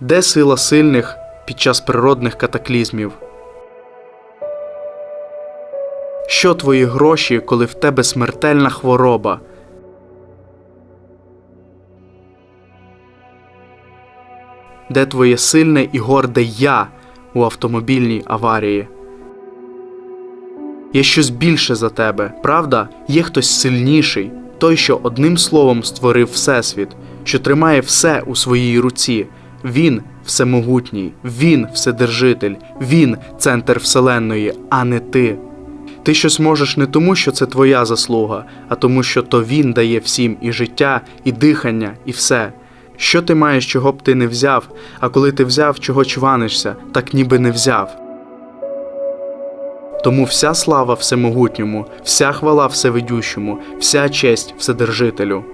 Де сила сильних під час природних катаклізмів? Що твої гроші, коли в тебе смертельна хвороба? Де твоє сильне і горде я у автомобільній аварії? Є щось більше за тебе, правда? Є хтось сильніший, той, що одним словом створив Всесвіт, що тримає все у своїй руці. Він всемогутній, він вседержитель, він центр Вселенної, а не ти. Ти щось можеш не тому, що це твоя заслуга, а тому, що то він дає всім і життя, і дихання, і все. Що ти маєш, чого б ти не взяв, а коли ти взяв, чого чванишся, так ніби не взяв. Тому вся слава всемогутньому, вся хвала всевидющому, вся честь вседержителю.